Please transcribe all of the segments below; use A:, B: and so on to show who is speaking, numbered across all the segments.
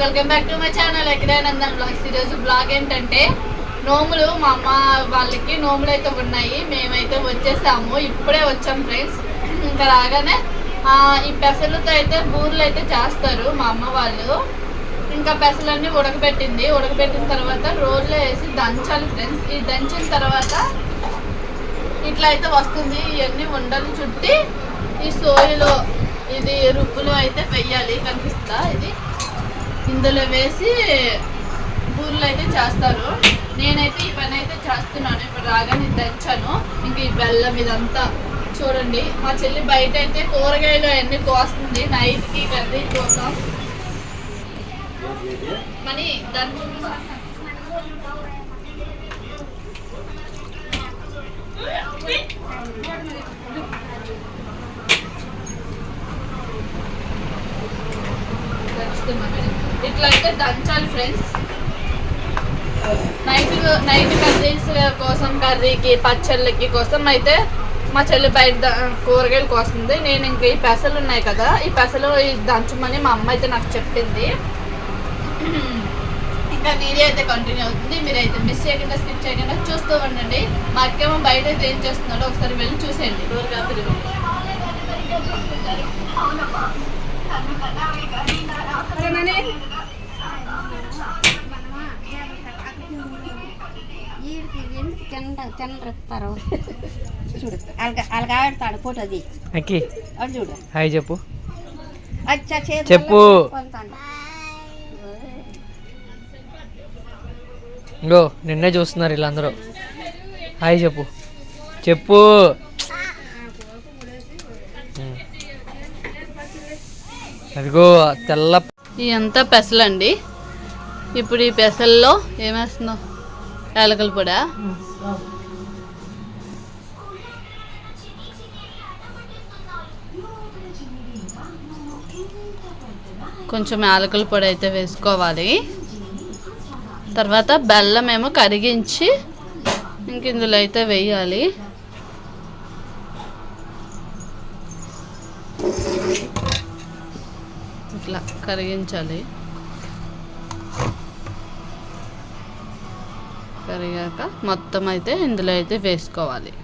A: Welcome back to my channel ఎక్కడైనందన్ blogs ఈరోజు blog ఏంటంటే నోములు మా అమ్మ వాళ్ళకి నోములు అయితే ఉన్నాయి. మేమైతే వచ్చేసాము. ఇప్పుడే వచ్చాం ఫ్రెండ్స్ ఇంకా రాగానే ఈ పెసలతో అయితే బూరెలు అయితే చేస్తారు మా అమ్మ వాళ్ళు. ఇంకా పెసలన్నీ ఉడకబెట్టింది. ఉడకబెట్టిన తర్వాత రోడ్లో వేసి దంచాలి ఫ్రెండ్స్ ఈ దంచిన తర్వాత ఇట్లా అయితే వస్తుంది. ఇవన్నీ ఉండలు చుట్టి ఈ సోయలో ఇది రుబ్బులు అయితే వెయ్యాలి కనిపిస్తా ఇది? ఇందులో వేసి బూరెలు అయితే చేస్తారు. నేనైతే ఈ పని అయితే చేస్తున్నాను. ఇప్పుడు రాగానే దంచాను. ఇంక ఈ బెల్లం ఇదంతా చూడండి. మా చెల్లి బయట అయితే కూరగాయలు అన్నీ కోస్తుంది. నైట్కి కర్రీ కోసం. మనీ దాని దంచుతున్నాను ఇట్లా అయితే దంచాలి ఫ్రెండ్స్ నైట్ నైట్ కర్రీస్ కోసం కర్రీకి పచ్చళ్ళకి కోసం అయితే మా చెల్లి బయట కూరగాయలు కోస్తుంది నేను ఇంక ఈ పెసలు ఉన్నాయి కదా ఈ పెసలు ఈ దంచమని మా అమ్మ అయితే నాకు చెప్పింది. ఇంకా వీడియో అయితే కంటిన్యూ అవుతుంది. మీరైతే మిస్ చేయకుండా స్కిప్ చేయకుండా చూస్తూ ఉండండి. మా అక్కేమో బయట అయితే ఏం చేస్తున్నాడో ఒకసారి వెళ్ళి చూసేయండి. డోర్గా తిరిగి
B: తిన తినరుస్తారు చూడు వాళ్ళకి ఆడతాడు ఫోటో అది.
C: అక్కి.
B: అది చూడు.
C: హాయ్ చెప్పు.
B: అచ్చా
C: చెప్పు. ఇంగో నిన్నే చూస్తున్నారు వీళ్ళందరూ. హాయ్ చెప్పు. చెప్పు. అదిగో తెల్ల
A: ఇదంతా పెసలండి. ఇప్పుడు ఈ పెసల్లో ఏమేస్తున్నావు యాలకల పొడా? కొంచెం యాలకుల పొడి అయితే వేసుకోవాలి. తర్వాత బెల్లం ఏమో కరిగించి ఇంక ఇందులో అయితే వేయాలి. ఇట్లా కరిగించాలి. కరిగాక మొత్తం అయితే ఇందులో అయితే వేసుకోవాలి.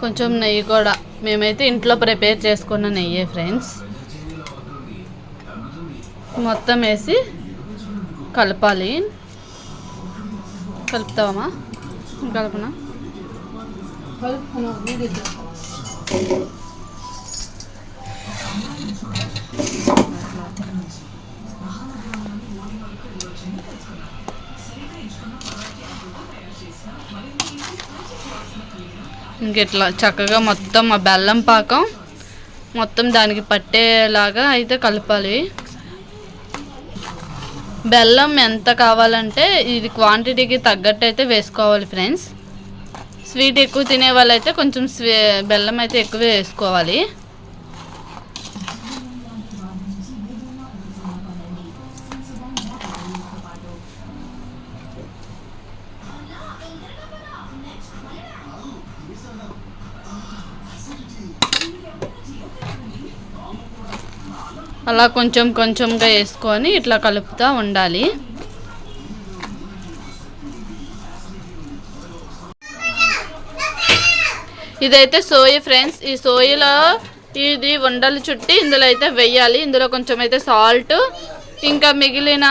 A: కొంచెం నెయ్యి కూడా. మేమైతే ఇంట్లో ప్రిపేర్ చేసుకున్న నెయ్యి ఫ్రెండ్స్. మొత్తం వేసి కలపాలి. కలుపుతావమ్మా కలపనా? ఇంకెట్లా? చక్కగా మొత్తం ఆ బెల్లం పాకం మొత్తం దానికి పట్టేలాగా అయితే కలపాలి. బెల్లం ఎంత కావాలంటే ఇది క్వాంటిటీకి తగ్గట్టు అయితే వేసుకోవాలి ఫ్రెండ్స్. స్వీట్ ఎక్కువ తినే వాళ్ళైతే కొంచెం బెల్లం అయితే ఎక్కువ వేసుకోవాలి. అలా కొంచెం కొంచెంగా వేసుకొని ఇట్లా కలుపుతూ ఉండాలి. ఇదైతే సోయ ఫ్రెండ్స్. ఈ సోయలో ఇది ఉండలు చుట్టి ఇందులో అయితే వెయ్యాలి ఇందులో కొంచెం అయితే సాల్ట్ ఇంకా మిగిలిన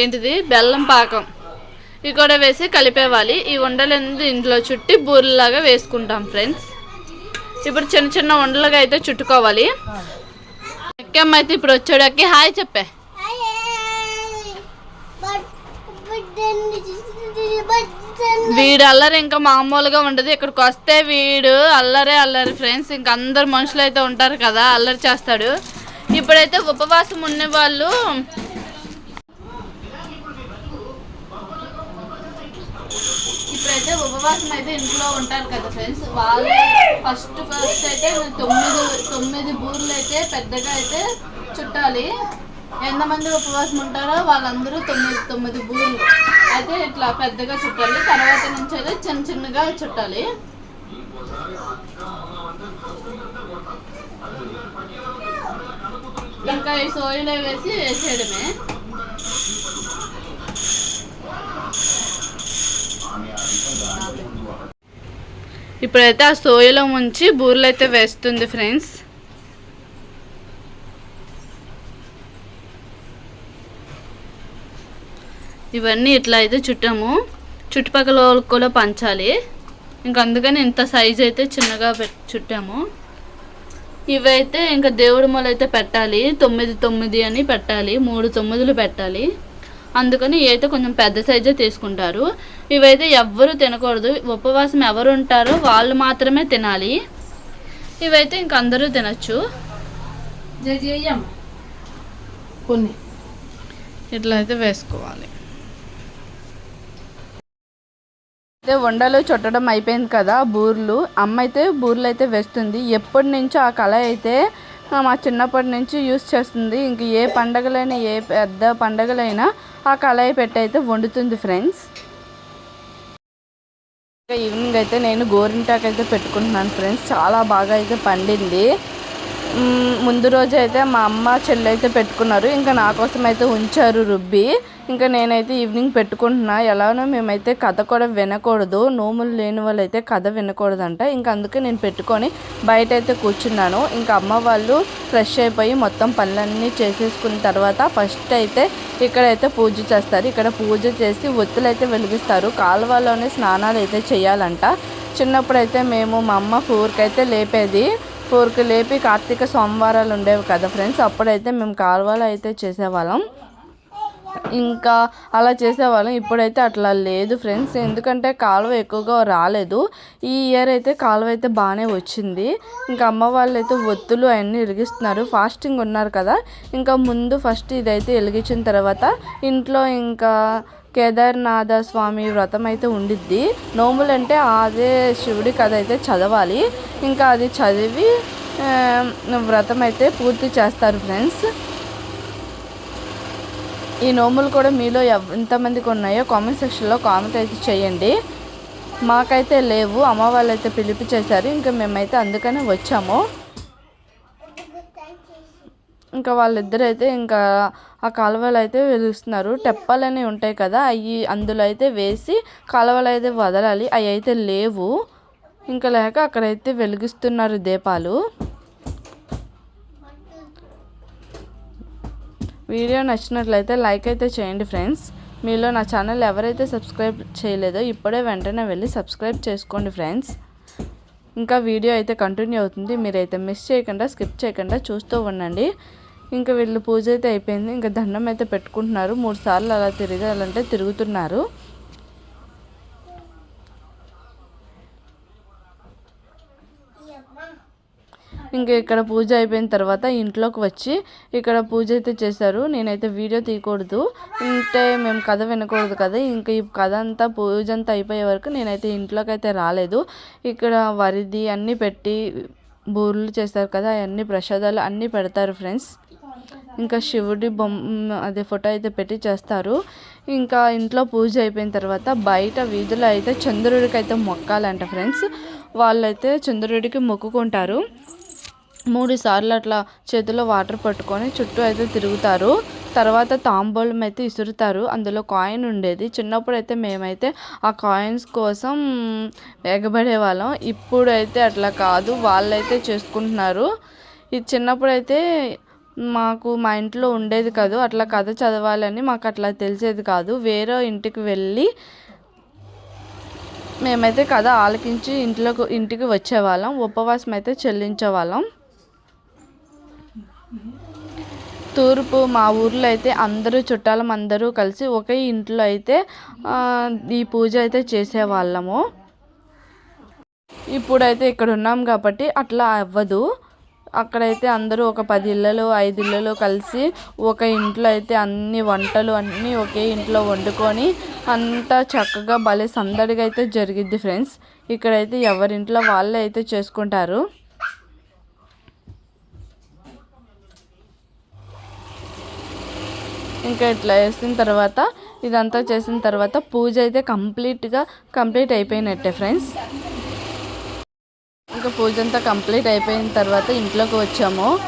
A: ఏంటిది బెల్లం పాకం ఇవి కూడా వేసి కలిపేవాలి. ఈ వండలు ఇందులో చుట్టి బూరెలాగా వేసుకుంటాం ఫ్రెండ్స్. ఇప్పుడు చిన్న చిన్న ఉండలుగా అయితే చుట్టుకోవాలి. ఎక్కమ్మ అయితే ఇప్పుడు వచ్చాడకి హాయ్ చెప్పే. వీడు అల్లరి ఇంకా మామూలుగా ఉండదు. ఇక్కడికి వస్తే వీడు అల్లరే అల్లరి ఫ్రెండ్స్. ఇంకా అందరు మనుషులు అయితే ఉంటారు కదా అల్లరి చేస్తాడు. ఇప్పుడైతే ఉపవాసం ఉన్న వాళ్ళు ఇప్పుడైతే ఉపవాసం అయితే ఇంట్లో ఉంటారు కదా ఫ్రెండ్స్ వాళ్ళు ఫస్ట్ ఫస్ట్ అయితే తొమ్మిది తొమ్మిది బూర్లు అయితే పెద్దగా అయితే చుట్టాలి. ఎంతమంది ఉపవాసం ఉంటారో వాళ్ళందరూ తొమ్మిది తొమ్మిది బూర్లు అయితే ఇట్లా పెద్దగా చుట్టాలి. తర్వాత నుంచి అయితే చిన్న చిన్నగా చుట్టాలి. ఇంకా ఈ సోయిలో వేసి వేసేయడమే. ఇప్పుడైతే ఆ సోయలో ముంచి బూరెలు అయితే వేస్తుంది ఫ్రెండ్స్. ఇవన్నీ ఇట్లా అయితే చుట్టాము. చుట్టుపక్కల వాళ్ళకి కూడా పంచాలి. ఇంకా అందుకని ఇంత సైజ్ అయితే చిన్నగా చుట్టాము. ఇవైతే ఇంకా దేవుడి మొలైతే పెట్టాలి. తొమ్మిది తొమ్మిది అని పెట్టాలి. మూడు తొమ్మిదిలు పెట్టాలి. అందుకని అయితే కొంచెం పెద్ద సైజే తీసుకుంటారు. ఇవైతే ఎవ్వరు తినకూడదు. ఉపవాసం ఎవరు ఉంటారో వాళ్ళు మాత్రమే తినాలి. ఇవైతే ఇంక అందరూ తినచ్చు.
B: కొన్ని.
A: ఇట్లా అయితే వేసుకోవాలి. అయితే వండలు చుట్టడం అయిపోయింది కదా బూర్లు. అమ్మ అయితే బూర్లు అయితే వేస్తుంది. ఎప్పటి నుంచో ఆ కళ అయితే మా చిన్నప్పటి నుంచి యూస్ చేస్తుంది. ఇంక ఏ పండగలైనా ఏ పెద్ద పండగలైనా ఆ కళాయి పెట్టి అయితే వండుతుంది ఫ్రెండ్స్. ఇంకా ఈవినింగ్ అయితే నేను గోరింటాకు అయితే పెట్టుకుంటున్నాను ఫ్రెండ్స్. చాలా బాగా అయితే పండింది. ముందు రోజు అయితే మా అమ్మ చెల్లి అయితే పెట్టుకున్నారు. ఇంకా నా కోసం అయితే ఉంచారు రుబ్బి. ఇంకా నేనైతే ఈవినింగ్ పెట్టుకుంటున్నా. ఎలానో మేమైతే కథ కూడా వినకూడదు. నోములు లేని వాళ్ళు అయితే కథ వినకూడదంట. ఇంకా అందుకే నేను పెట్టుకొని బయట అయితే కూర్చున్నాను. ఇంకా అమ్మ వాళ్ళు ఫ్రెష్ అయిపోయి మొత్తం పనులన్నీ చేసేసుకున్న తర్వాత ఫస్ట్ అయితే ఇక్కడైతే పూజ చేస్తారు. ఇక్కడ పూజ చేసి ఒత్తులు అయితే వెలిగిస్తారు. కాలువలోనే స్నానాలు అయితే చేయాలంట. చిన్నప్పుడు అయితే మేము మా అమ్మ ఫోర్కి అయితే లేపేది. ఫోర్కి లేపి కార్తీక సోమవారాలు ఉండేవి కదా ఫ్రెండ్స్. అప్పుడైతే మేము కాలువలో అయితే చేసేవాళ్ళం. ఇంకా అలా చేసేవాళ్ళం. ఇప్పుడైతే అట్లా లేదు ఫ్రెండ్స్. ఎందుకంటే కాలువ ఎక్కువగా రాలేదు. ఈ ఇయర్ అయితే కాలువ అయితే బాగానే వచ్చింది. ఇంకా అమ్మ వాళ్ళు అయితే ఒత్తులు అవన్నీ వెలిగిస్తున్నారు. ఫాస్టింగ్ ఉన్నారు కదా. ఇంకా ముందు ఫస్ట్ ఇదైతే వెలిగించిన తర్వాత ఇంట్లో ఇంకా కేదార్నాథ స్వామి వ్రతం అయితే ఉండిద్ది. నోములు అంటే అదే శివుడి కథ అయితే చదవాలి. ఇంకా అది చదివి వ్రతం అయితే పూర్తి చేస్తారు ఫ్రెండ్స్. ఈ నోములు కూడా మీలో ఎవ్- ఎంతమందికి ఉన్నాయో కామెంట్ సెక్షన్లో కామెంట్ అయితే చేయండి. మాకైతే లేవు అమ్మ వాళ్ళు అయితే పిలిపి చేశారు. ఇంకా మేమైతే అందుకనే వచ్చాము. ఇంకా వాళ్ళిద్దరు అయితే ఇంకా ఆ కాలువలు అయితే వెలుస్తున్నారు. టెప్పలని ఉంటాయి కదా అవి అందులో అయితే వేసి కాలువలు అయితే వదలాలి. అవి అయితే లేవు. ఇంకా లేక అక్కడైతే వెలిగిస్తున్నారు దీపాలు. వీడియో నచ్చినట్లయితే లైక్ అయితే చేయండి ఫ్రెండ్స్. మీలో నా ఛానల్ ఎవరైతే సబ్స్క్రైబ్ చేయలేదో ఇప్పుడే వెంటనే వెళ్ళి సబ్స్క్రైబ్ చేసుకోండి ఫ్రెండ్స్. ఇంకా వీడియో అయితే కంటిన్యూ అవుతుంది. మీరైతే మిస్ చేయకుండా స్కిప్ చేయకుండా చూస్తూ ఉండండి. ఇంకా వీళ్ళు పూజ అయితే అయిపోయింది. ఇంకా దండం అయితే పెట్టుకుంటున్నారు. మూడు సార్లు అలా తిరగాలంటే తిరుగుతున్నారు. ఇంకా ఇక్కడ పూజ అయిపోయిన తర్వాత ఇంట్లోకి వచ్చి ఇక్కడ పూజ అయితే చేశారు. నేనైతే వీడియో తీయకూడదు. అంటే మేము కథ వినకూడదు కదా. ఇంకా ఈ కథ అంతా పూజ అంతా అయిపోయే వరకు నేనైతే ఇంట్లోకి అయితే రాలేదు. ఇక్కడ వరిది అన్నీ పెట్టి బూర్లు చేస్తారు కదా అవన్నీ ప్రసాదాలు అన్నీ పెడతారు ఫ్రెండ్స్. ఇంకా శివుడి బొమ్మ అదే ఫోటో అయితే పెట్టి చేస్తారు. ఇంకా ఇంట్లో పూజ అయిపోయిన తర్వాత బయట వీధిలో అయితే చంద్రుడికి అయితే మొక్కాలంట ఫ్రెండ్స్. వాళ్ళైతే చంద్రుడికి మొక్కుకుంటారు. మూడు సార్లు అట్లా చేతిలో వాటర్ పట్టుకొని చుట్టూ అయితే తిరుగుతారు. తర్వాత తాంబూలం అయితే ఇసురుతారు. అందులో కాయిన్ ఉండేది. చిన్నప్పుడు అయితే మేమైతే ఆ కాయిన్స్ కోసం ఎగబడే వాళ్ళం. ఇప్పుడైతే అట్లా కాదు. వాళ్ళైతే చేసుకుంటున్నారు. ఇది చిన్నప్పుడు అయితే మాకు మా ఇంట్లో ఉండేది కాదు. అట్లా కథ చదవాలని మాకు అట్లా తెలిసేది కాదు. వేరే ఇంటికి వెళ్ళి మేమైతే కథ ఆలకించి ఇంట్లోకి ఇంటికి వచ్చేవాళ్ళం. ఉపవాసం అయితే చెల్లించేవాళ్ళం తూర్పు మా ఊర్లో అయితే అందరూ చుట్టాలం అందరూ కలిసి ఒకే ఇంట్లో అయితే ఈ పూజ అయితే చేసేవాళ్ళము. ఇప్పుడైతే ఇక్కడ ఉన్నాం కాబట్టి అట్లా అవ్వదు. అక్కడైతే అందరూ ఒక పది ఇళ్ళలు ఐదు ఇళ్ళలు కలిసి ఒక ఇంట్లో అయితే అన్ని వంటలు అన్నీ ఒకే ఇంట్లో వండుకొని అంతా చక్కగా భలే సందడిగా అయితే జరిగిద్ది ఫ్రెండ్స్. ఇక్కడైతే ఎవరింట్లో వాళ్ళే అయితే చేసుకుంటారు. ఇంకా ఇట్లా వేసిన తర్వాత ఇదంతా చేసిన తర్వాత పూజ అయితే కంప్లీట్గా కంప్లీట్ అయిపోయినట్టే ఫ్రెండ్స్. ఇంకా పూజ అంతా కంప్లీట్ అయిపోయిన తర్వాత ఇంట్లోకి వచ్చాము.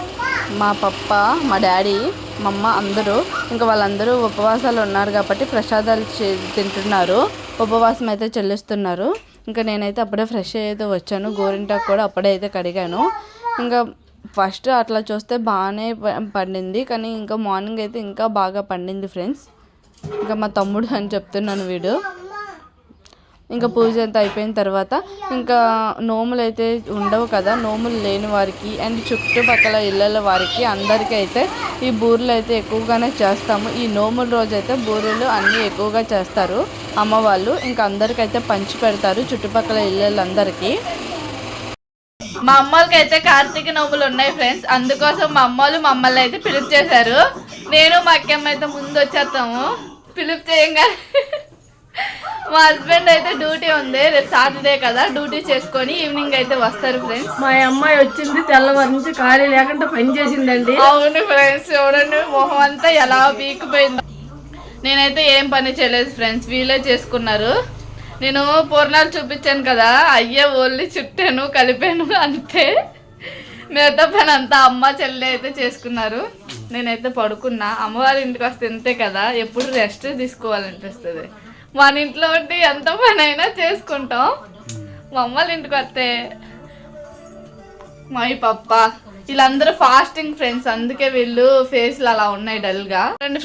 A: మా పప్ప మా డాడీ మా అమ్మ అందరూ ఇంకా వాళ్ళందరూ ఉపవాసాలు ఉన్నారు కాబట్టి ప్రసాదాలు చే- తింటున్నారు. ఉపవాసం అయితే చెల్లిస్తున్నారు. ఇంకా నేనైతే అప్పుడే ఫ్రెష్ అయితే వచ్చాను. గోరింటాకు కూడా అప్పుడే అయితే కడిగాను. ఇంకా ఫస్ట్ అట్లా చూస్తే బాగానే ప- పండింది. కానీ ఇంకా మార్నింగ్ అయితే ఇంకా బాగా పండింది ఫ్రెండ్స్. ఇంకా మా తమ్ముడు అని చెప్తున్నాను వీడు. ఇంకా పూజ అంతా అయిపోయిన తర్వాత ఇంకా నోములు అయితే ఉండవు కదా నోములు లేని వారికి అండ్ చుట్టుపక్కల ఇళ్ళల వారికి అందరికీ అయితే ఈ బూరెలు అయితే ఎక్కువగానే చేస్తాము. ఈ నోముల రోజు అయితే బూరెలు అన్నీ ఎక్కువగా చేస్తారు అమ్మవాళ్ళు ఇంకా అందరికైతే పంచి పెడతారు చుట్టుపక్కల ఇళ్ళలందరికీ. మా అమ్మలకి అయితే కార్తీక నోములు ఉన్నాయి ఫ్రెండ్స్. అందుకోసం మా అమ్మలు మమ్మల్ని అయితే పిలుపు చేశారు. నేను మా అక్కమ్మ అయితే ముందు వచ్చేస్తాము. పిలుపు చేయంగానే మా హస్బెండ్ అయితే డ్యూటీ ఉంది. రేపు సాటర్డే కదా డ్యూటీ చేసుకొని ఈవినింగ్ అయితే వస్తారు ఫ్రెండ్స్.
D: మా అమ్మాయి వచ్చింది తెల్లవారి నుంచి ఖాళీ లేకుండా పని చేసిందండి.
A: అవును ఫ్రెండ్స్ చూడండి మొహం అంతా ఎలా పీకిపోయిందో నేనైతే ఏం పని చేయలేదు ఫ్రెండ్స్ వీళ్ళే చేసుకున్నారు. నేను పూర్ణాలు చూపించాను కదా అయ్యే ఓన్లీ చుట్టాను కలిపాను అంతే. మిగతా పని అంతా అమ్మ చెల్లి అయితే చేసుకున్నారు. నేనైతే పడుకున్నా. అమ్మవారి ఇంటికి వస్తే ఇంతే కదా ఎప్పుడు రెస్ట్ తీసుకోవాలనిపిస్తుంది. మన ఇంట్లో ఉంటే ఎంత పని అయినా చేసుకుంటాం. మా అమ్మల ఇంటికి వస్తే మై పప్ప వీళ్ళందరూ ఫాస్టింగ్ ఫ్రెండ్స్ అందుకే వీళ్ళు ఫేస్లు అలా ఉన్నాయి డల్గా ఫ్రెండ్స్